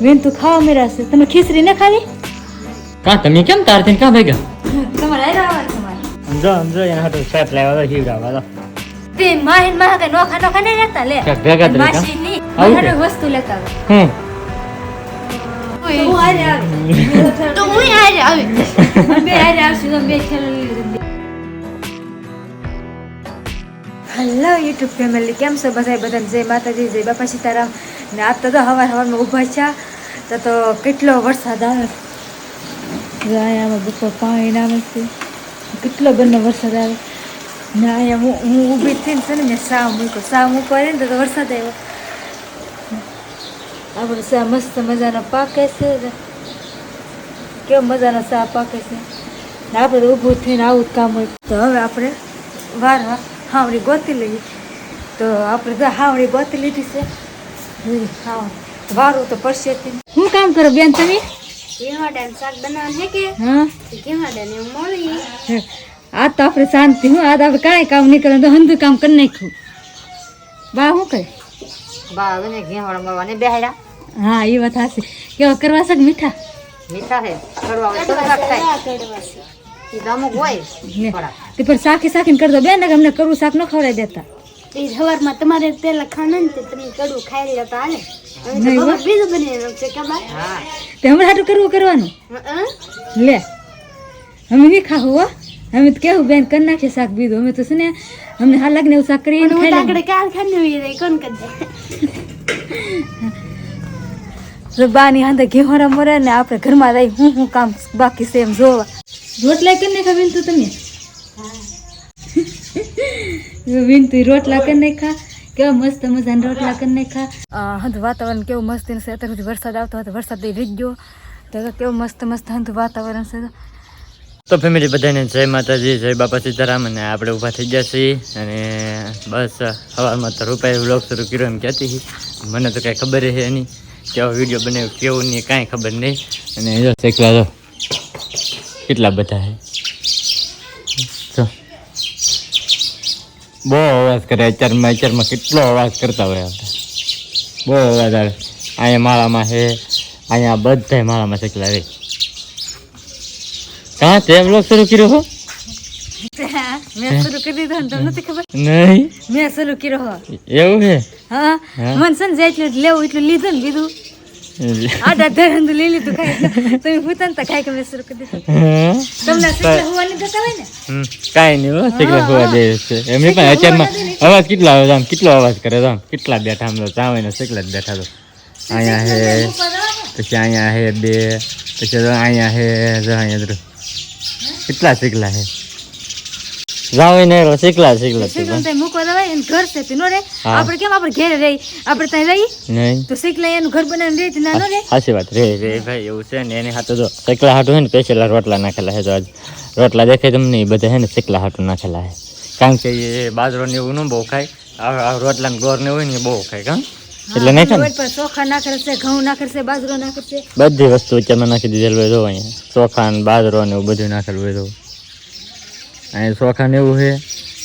બેન તું ખાવા મેરા છે તમે ખીચડી ના ખાવી કા તમે કેમ તારથી કા ભેગા તમારે તમારે સમજો સમજો એના તો સેટ લેવા તો હીવડાવવા તો તે માહિનમાં કે નોખા નોખા ને લેતા લે ભેગા રહેતા? માસી ની વસ્તુ લેતા હમ હું આરે આવી તો હું આરે આવી બે આરે આવશું તો બે ખેલો હેલો યુટ્યુબ ફેમિલી કેમ છો બધા બધાને જય માતાજી, જય બાપા સીતારામ. ને આપ તો હવાર હવારમાં ઊભા છે. તો તો કેટલો વરસાદ આવે? આમાં બપોર પાણી નામે છે કેટલો બંને વરસાદ આવે? ને અહીંયા હું હું ઊભી થઈને છે ને, મેં સાવ મૂકો, સાવ મૂકવા ને, તો વરસાદ આવ્યો. આપણે સા મસ્ત મજાનો પાકે છે. કેવો મજાનો સા પાકે છે. આપણે ઊભું થઈને આવું જ કામ હોય. તો હવે આપણે વાર હાવડી ગોતી લઈએ. તો આપણે તો હાવડી ગોતી લીધી છે. હમ, હા વારું તો પડશે. શું કામ કરો બેન તમે? હા. આ તો આપણે શાંતિ હું આ તો આપણે કાંઈ કામ નહીં કરે તો હંધુ કામ કરી નાખ્યું. બા શું કરે? બા બને ઘેવાડા મળવાને બેહાડ્યા. હા એ વાત કેવા કરવા છે કે મીઠા? મીઠા છે. કડવા શાક થાય ઈ તો અમુક હોય તે પણ શાખી શાખીને કરી દો બેન ને અમને કરવું શાક ન ખવડાવી દેતા. એ સવારમાં તમારે પેલા ખાના ને તમે કડવું ખાઈ લેતા હાલે. બીજું બની છે કે બા હા. તે હમણાં હાટું કરવું કરવાનું. લે. અમે નહીં ખાવું હો. અમે તો કેવું બેન કરી નાખીએ શાક બીજું. અમે તો છે ને અમને હાલ ને એવું શાક કરીએ કોણ કરી બાની હાંધે ઘેહોરા મરે ને આપણે ઘરમાં રહી હું હું કામ બાકી છે એમ જોવા. રોટલા કરી નાખા બેન તું તમે? બેન તું રોટલા કરી નાખા. કેવા મસ્ત મજાના રોટલા કરી નાખા. હંધ વાતાવરણ કેવું મસ્ત છે. અત્યારે સુધી વરસાદ આવતો હતો વરસાદ રહી ગયો. તો કેવું મસ્ત મસ્ત હંધ વાતાવરણ છે. તો ફેમિલી બધાને જય માતાજી જય બાપા સીતારામ અને આપણે ઊભા થઈ ગયા છીએ. અને બસ સવારમાં તો રૂપાએ વ્લોગ શરૂ કર્યો એમ કહેતી હતી. મને તો કાંઈ ખબર છે નહીં. કેવો વીડિયો બનાવ્યો કેવું નહીં કાંઈ ખબર નહીં. અને જો જો. કેટલા બધા છે જો. બહુ અવાજ કરે અચારમાં અચારમાં કેટલો અવાજ કરતા હોય આપણે. બહુ અવાજ આવે. અહીંયા માળામાં છે અહીંયા બધા માળામાં શેકલા રે. કાં તે વ્લોગ શરૂ કર્યો હો? મેં શરૂ કરી દીધો ને તમને નથી ખબર? નહીં? મેં શરૂ કર્યો હો. એવું છે હા હા? મને છે ને લેવું એટલું લીધું ને બીજું આડા ધરંદ લઈ લીધું કાંઈ તમે ભૂતન તો કાંઈ કે મેં શરૂ કરી દીધું. તમને તમને હોવા હોવાની થતા હોય ને? હમ, કાંઈ નહીં હો શીખલા હોવા દે છે. એમની પણ અત્યારમાં અવાજ કેટલો આવે આમ કેટલો અવાજ કરે આમ? કેટલા બેઠા આમ ચાવે ને જ બેઠા તો. અહીંયા હે પછી અહીંયા હે બે પછી અહીંયા હે જો અહીંયા કેટલા શીખલા હે? જાવ ને શીખલા શીખલા શીખલા ત્યાં મૂકવા દેવાય એનું ઘર છે પીનો રે. આપણે કેમ આપણે ઘેરે રહી? આપણે ત્યાં રહી નહીં. તો શીખલા એનું ઘર બનાવીને રહી ના નો રે. સાચી વાત. રે રે ભાઈ એવું છે ને એની હાથે જો શીખલા હાટું હે ને પેસેલા રોટલા નાખેલા હે તો આજ. રોટલા દેખાય તમને એ બધા હે ને શીખલા હાટું નાખેલા હે. કારણ કે એ બાજરો ને એવું ન બહુ ખાય રોટલા ને ગોર ને હોય ને બહુ ખાય કાં? એટલે નાખે ને? ચોખા નાખે છે ઘઉં નાખે બાજરો નાખે બધી વસ્તુ વચ્ચેમાં નાખી દીધેલું હોય જો અહીંયા. ચોખા ને બાજરો ને એવું બધું નાખેલું હોય તો અહીંયા ચોખા ને એવું છે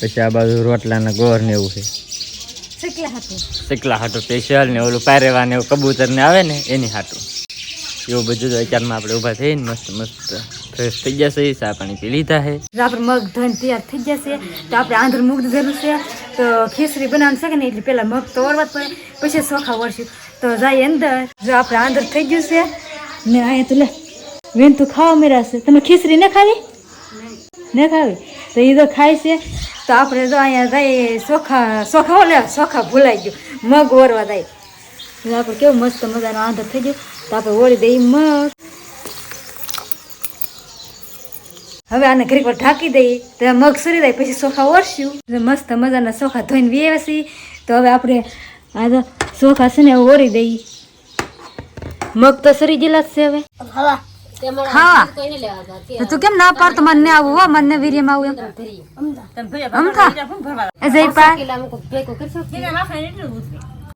પછી આ બાજુ રોટલાના ગોર ને એવું છે. સિકલા હાટું. સ્પેશિયલ ને ઓલું પારેવા ને એવું કબૂતર ને આવે ને એની હાટું. એવું બધું તો અત્યારમાં આપણે ઊભા થઈને મસ્ત મસ્ત ફ્રેશ થઈ ગયા છે ચા પાણી પી લીધા છે. આપણે મગ ધન તૈયાર થઈ જશે તો આપણે આંધ્ર મુગ્ધ જરૂર છે તો ખીચડી બનાવવાની છે કે નહીં એટલે પહેલાં મગ તો ઓરવા જ પડે પછી ચોખા વળશું. તો જાય અંદર જો આપણે આંધર થઈ ગયું છે ને અહીંયા તો લે વેન તું ખાવા મેરા છે તમે ખીચડી ન ખાવી ન ખાવી? તો એ તો ખાય છે. તો આપણે તો અહીંયા થાય ચોખા ચોખા ને ચોખા ભૂલાઈ ગયું. મગ ઓરવા થાય આપણે કેવું મસ્ત મજાનો આંધો થઈ ગયો. તો આપણે ઓળી દઈએ મગ. હવે આને ઘડીક વાર ઢાંકી દઈએ. તો મગ સરી જાય, પછી ચોખા ઓરશું. મસ્ત મજાના ચોખા ધોઈને વેવાસી. તો હવે આપણે આ તો ચોખા છે ને ઓરી દઈએ. મગ તો સરી ગયેલા જ છે હવે. ખાવા. તો તું કેમ ના પાડતો મને આવું હો મને વીર્યમાં આવું એમ. અમથા એ પા પેલા અમુક ભેગો કરશો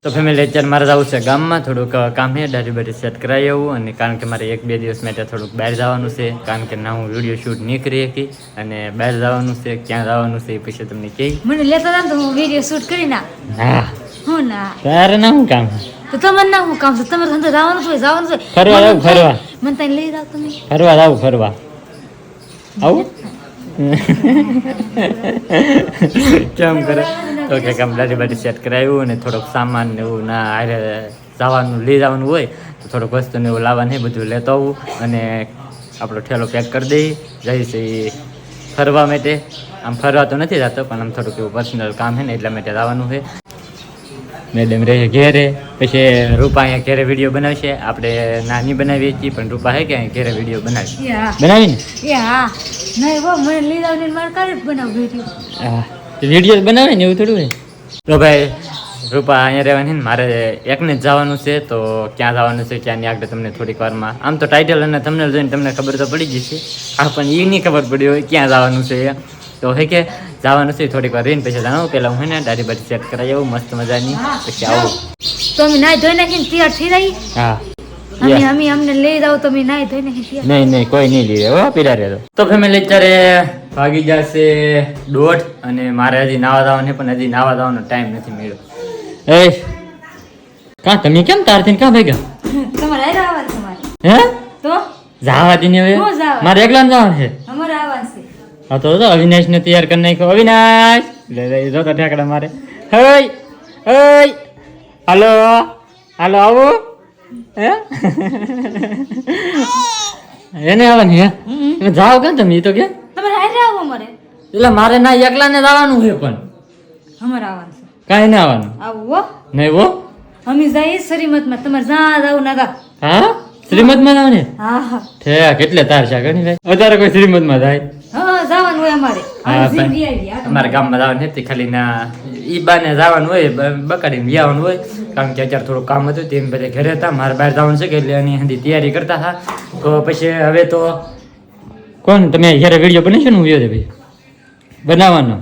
તો ફેમિલી અત્યારે મારે જવું છે ગામમાં થોડુંક કામ છે ડારી બારી સેટ કરાવી આવું અને કારણ કે મારે એક બે દિવસ માટે થોડુંક બહાર જવાનું છે કારણ કે ના હું વીડિયો શૂટ નહીં કરી શકી અને બહાર જવાનું છે ક્યાં જવાનું છે એ પછી તમને કહી. મને લેતા હતા તો હું વીડિયો શૂટ કરી ના. હા હું ના. તારે ના શું કામ? તો તમારે ના હું કામ છે? તમારે ધંધો જવાનું છે જવાનું છે. ફરવા. ફરવા. મને તને લઈ જાવ તમે ફરવા જાવ ફરવા. આવું? કેમ કરે? તો કે કામ દાઢી બાટી સેટ કરાવ્યું અને થોડોક સામાન ને એવું ના આરે જવાનું, લઈ જવાનું હોય, તો થોડોક વસ્તુ ને એવું લાવવાનું બધું લેતો આવું અને આપણો ઠેલો પેક કરી દઈ, જઈશ એ ફરવા માટે. આમ ફરવા તો નથી જતો, પણ આમ થોડુંક એવું પર્સનલ કામ છે ને, એટલા માટે જવાનું છે. મેડમ રહે ઘેરે પછી રૂપા અહીંયા ઘેરે વીડિયો બનાવશે. આપણે નાની બનાવીએ છીએ પણ રૂપા હે કે અહીંયા ઘેરે વીડિયો બનાવી? બનાવીને? હા હો. વીડિયો બનાવે ને એવું થોડું હોય? તો ભાઈ રૂપા અહીંયા રહેવાની ને મારે એકને જ જવાનું છે તો ક્યાં જવાનું છે ક્યાં નહીં આગળ તમને થોડીક વારમાં. આમ તો ટાઇટલ અને તમને જોઈને તમને ખબર તો પડી જશે આ પણ એ નહીં ખબર પડી હોય ક્યાં જવાનું છે. તો હે કે જવાનું છે થોડીક વાર રહીને પછી જાણવું પહેલાં હું ને દાઢી બાટી સેટ કરાવી આવું મસ્ત મજાની. પછી આવું. તો અમે નાઈ ધોઈ નાખીને તૈયાર થઈ રહી હા. અમે અમે અમને લઈ જાવ તો અમે નાઈ ધોઈ નાખી નહીં નહીં કોઈ નહીં લીધે હો પીડા રહેતો તો. ફેમિલી અત્યારે ભાગી જશે દોઢ અને મારે હજી નાવા જવાનું પણ હજી નાવા જવાનો ટાઈમ નથી મળ્યો. એ કા તમે કેમ તારથી ક્યાં ભેગા? તમારે હારે તમારે. હે? તો? જાવા દી હવે? મારે એકલા જવાનું છે? અમારે આવવાનું છે. હા તો અવિનાશ ને તૈયાર કરી નાખ્યો. અવિનાશ! જો તો ઠેકડા મારે. હઈ હઈ. હાલો હાલો આવો. એને આવવાની હે? જાઓ કેમ તમે? તો કે? એટલે મારે ના એકલા ને જવાનું છે પણ. અમારે આવવાનું કાંઈ ના આવવાનું. આવું નહીં હો. અમે જઈએ શ્રીમતમાં. તમારે જ્યાં જાવ ના હા? જાવ ને હા હા. ઠે કેટલે તાર છે ગણી ભાઈ અત્યારે કોઈ શ્રીમદમાં જાય. જવાનું હોય અમારે. ગામમાં જવાનું હતી ખાલી ના ઈ બાને જવાનું હોય બકાડી બકાડીને વ્યાવાનું હોય કારણ કે અત્યારે થોડું કામ હતું તેમ બધા ઘરે હતા મારે બહાર જવાનું છે કે એટલે એની હજી તૈયારી કરતા હતા. તો પછી હવે તો કોણ તમે જ્યારે વીડિયો બને છે ને હું ભાઈ? બનાવવાનો?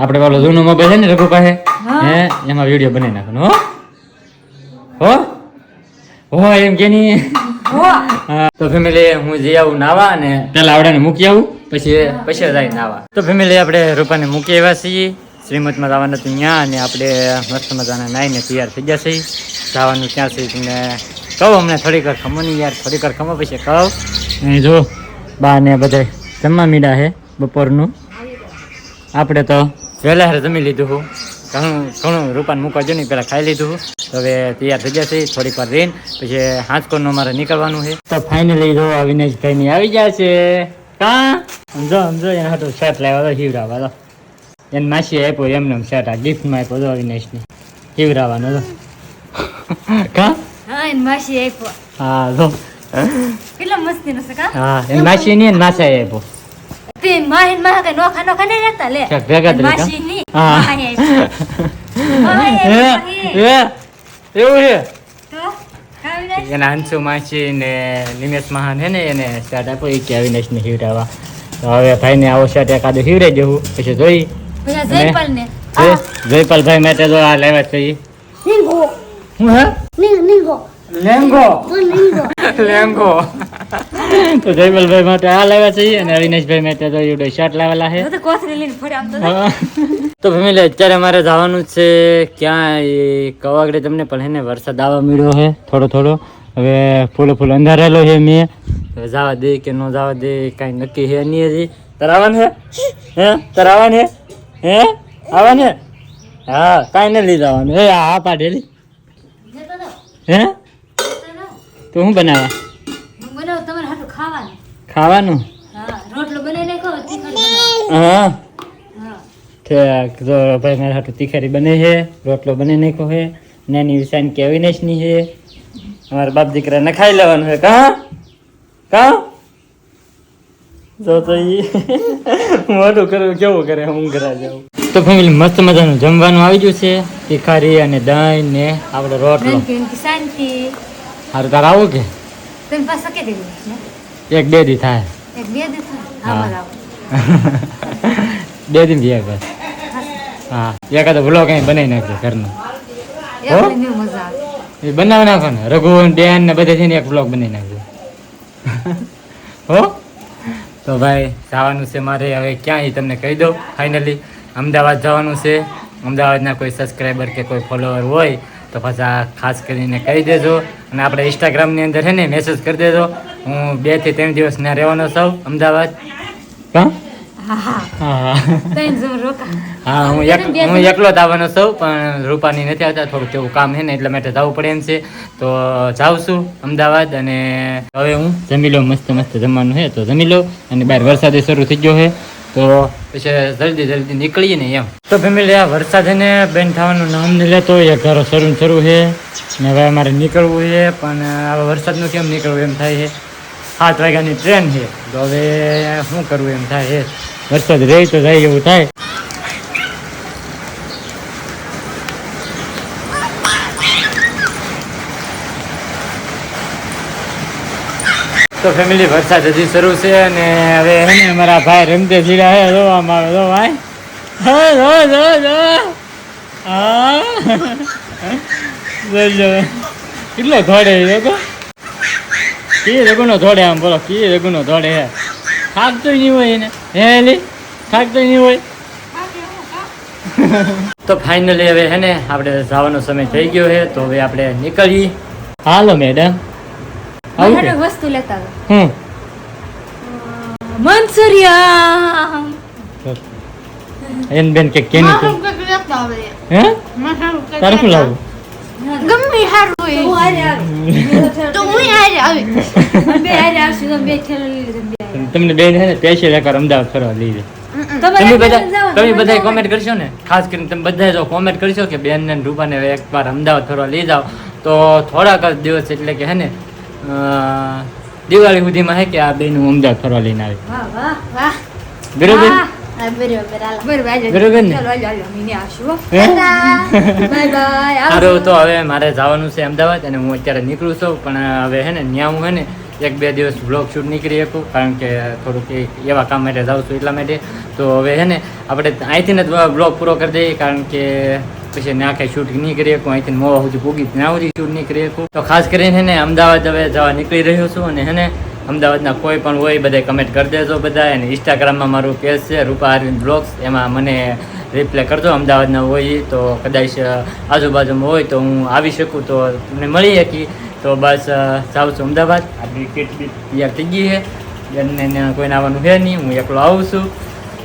આપણે પેલો જૂનો મોબાઈલ છે ને રઘુ પાસે? હે. એમાં વીડિયો બનાવી નાખવાનો હો? હો? હો એમ કે નહીં? તો ફેમિલી હું જઈ આવું નાવા અને પેલા આવડાને મૂકી આવું. પછી પછી જાય નાવા તો ફેમિલી, આપણે રૂપાને મૂકી આવ્યા છીએ. શ્રીમતમાં જવાનું હતું ત્યાં અને આપણે મસ્ત મજાના નાઈને તૈયાર થઈ ગયા છીએ. જવાનું ક્યાં છે તમને કહું, અમને થોડીક વાર ખમો નહીં યાર, થોડીક વાર ખમો પછી કહું. અહીં જો બા ને બધા જમવા મીડા છે બપોરનું. આપણે તો વહેલા હારે જમી લીધું હું. ઘણું ઘણું રૂપાને મૂકવા જો નહીં, પહેલાં ખાઈ લીધું તો હવે તૈયાર થઈ જશે થોડીક વાર રહીને. પછી હાંસકોરનું મારે નીકળવાનું છે. તો ફાઇનલી જો અવિનાશભાઈ ની આવી ગયા છે. કા? સમજો સમજો એના હાટું શર્ટ લાવ્યા તો હિવરાવા તો એને માસી આપ્યો એમને શર્ટ આ ગિફ્ટમાં આપ્યો તો અવિનાશને હિવરાવાનો તો કા? હા એને માસી આપ્યો હા જો. કેટલા મસ્તી નો છે કા? હા એને માસી આપ્યો તે માહીન માહા કઈ નોખા નોખા નહીં રહેતા લે? ભેગા જ માસી ની હા. માહી આપ્યો. માહી હે આપ્યો, માહી. હે એવું છે. એના હંસુ માસી ને નિમેશ મહાન છે ને એને શર્ટ આપ્યો એ કે અવિનાશ ને હિવડાવવા તો હવે ભાઈને આવો શર્ટ એકાદું હિવડાઈ દેવું પછી જોઈ? જયપાલ જયપાલભાઈ માટે તો આ લેવા જ જોઈએ હું હે લેંગો લેંગો તો જયમલભાઈ માટે આ લેવા જઈએ અને અવિનાશભાઈ માટે તો એવડો શર્ટ લાવેલા છે. તો હા. ફેમિલી અત્યારે મારે જવાનું છે ક્યાં એ કવાગડે તમને પણ હેને વરસાદ આવવા મળ્યો છે થોડો થોડો. હવે ફૂલો ફૂલ અંધારેલો છે મેં. જવા દે કે ન જવા દે કાંઈ નક્કી છે નહીં હજી. તારે આવવાનું છે? હે? તર આવવાનું છે? હે? આવવાનું? હા કાંઈ નહીં લઈ જવાનું. હે હા હા? પાડેલી હે તો શું બનાવ્યા હું બનાવું તમારે હાટું ખાવાનું? હા રોટલો બનાવી નાખો તીખા હા. હા. જો ભાઈ મારા હાટું તિખારી બને છે રોટલો બને નાખ્યો છે નાની વિસાન કે અવિનાશની છે? અમારા બાપ દીકરા ને ખાઈ લેવાનું છે કા? કા? જો તો ઈ મોટું કરવું કેવું કરે હું ઘરા જાઉં. તો ફેમિલી મસ્ત મજાનું જમવાનું આવી ગયું છે તિખારી અને દહીં ને આપણે રોટલો. શાંતિ. સારું તારે આવું કે? તમે પાસે કે દેવું છે એક બે દી થાય. એક બે દિવસ હા. હા. બરાબર. બે દિન બે બસ. હા. એકાદો ભૂલો અહીં બનાવી નાખજો ઘરનો. એ બનાવી નાખો ને. રઘુ ડેન ને બધે છે ને એક બ્લોગ બનાવી નાખજો. હો? તો ભાઈ જવાનું છે મારે. હવે ક્યાંય તમને કહી દઉં ફાઇનલી અમદાવાદ જવાનું છે. અમદાવાદના કોઈ સબસ્ક્રાઈબર કે કોઈ ફોલોવર હોય તો પાછા ખાસ કરીને કહી દેજો અને આપણે ઇન્સ્ટાગ્રામની અંદર છે ને મેસેજ કરી દેજો. હું બેથી ત્રણ દિવસ ત્યાં રહેવાનો છું અમદાવાદ. હા? હા એક હું એકલો જ આવવાનો છું પણ રૂપાની નથી આવતા થોડુંક એવું કામ છે ને એટલા માટે જવું પડે એમ છે. તો જાઉં છું અમદાવાદ અને હવે હું જમી લઉં મસ્ત મસ્ત જમવાનું છે. તો જમી લઉં અને બહાર વરસાદ શરૂ થઈ ગયો છે. તો પછી જલ્દી જલ્દી નીકળીએ ને એમ. તો ફેમિલી, આ વરસાદ એને બેન થવાનું નામ નહીં લેતો, એ ઘરો શરૂ શરૂ છે. ને હવે અમારે નીકળવું છે, પણ હવે વરસાદનું કેમ નીકળવું એમ થાય છે? સાત વાગ્યાની ટ્રેન છે. તો હવે શું કરવું એમ થાય છે? વરસાદ રહે તો જાય એવું થાય. તો ફેમિલી વરસાદ હજી શરૂ છે અને હવે એને અમારા ભાઈ રમતે જીરા હે આમ આવે જો ભાઈ રો રો રો. હા. કેટલો ધોડે એ લોકો? કી રઘુનો ધોડે આમ બોલો, કી રઘુનો ધોડે હે? થાકતો નહીં હોય એને? હે લી થાકતો નહીં હોય? તો ફાઇનલી હવે હે ને આપણે જવાનો સમય થઈ ગયો છે, તો હવે આપણે નીકળીએ. હાલો મેડમ આવું વસ્તુ લેતા હમ. મંચુરિયન એન બેન કે કેની હે? તારે શું લાવું? ગમે હારું હોય. હું હારે આવે. તો હું હારે આવે. બે હારે આવશું તો બે થેલો લઈ. તમને બેન છે ને પેશિયલ એકવાર અમદાવાદ ફરવા લઈ જાય તમે બધા તમે બધા કોમેન્ટ કરશો ને? ખાસ કરીને તમે બધા જો કોમેન્ટ કરશો કે બેન ને રૂપાને એક એકવાર અમદાવાદ ફરવા લઈ જાઓ. તો થોડાક દિવસ એટલે કે હે ને દિવાળી સુધીમાં હે કે આ બેન હું અમદાવાદ ફરવા લઈને આવે? વાહ વાહ વાહ. બરોબર? તો હવે મારે જવાનું છે અમદાવાદ અને હું અત્યારે નીકળું છું પણ હવે હે ને ત્યાં હું હે ને એક બે દિવસ બ્લોગ શૂટ નીકળી શકું કારણ કે થોડુંક એવા કામ માટે જાઉં છું એટલા માટે. તો હવે હે ને આપણે અહીંથી ને બ્લોગ પૂરો કરી દઈએ કારણ કે પછી ના કાંઈ શૂટ નહીં કરી શકું. અહીંથી મોવા સુધી ભૂગી ના સુધી શૂટ નહીં કરી શકું. તો ખાસ કરીને હે ને અમદાવાદ હવે જવા નીકળી રહ્યો છું અને હે ને અમદાવાદના કોઈ પણ હોય બધા કમેન્ટ કરી દેજો બધા અને ઇન્સ્ટાગ્રામમાં મારું પેજ છે રૂપા અરવિંદ બ્લોગ્સ એમાં મને રિપ્લે કરજો અમદાવાદના હોય તો કદાચ આજુબાજુમાં હોય તો હું આવી શકું. તો તમને મળી શકી તો બસ જાઉં છું અમદાવાદ. આપણી કીટ બીટ તૈયાર થઈ ગઈ છે. બંને કોઈને આવવાનું છે નહીં હું એકલો આવું છું.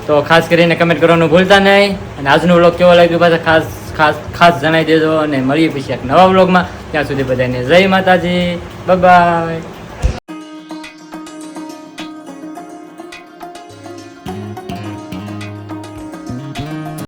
તો ખાસ કરીને કમેન્ટ કરવાનું ભૂલતા નહીં. અને આજનો વ્લોગ કેવો લાગ્યો? પાછા ખાસ ખાસ ખાસ જણાવી દેજો અને મળીએ પછી એક નવા બ્લોગમાં ત્યાં સુધી બધાને જય માતાજી. બાય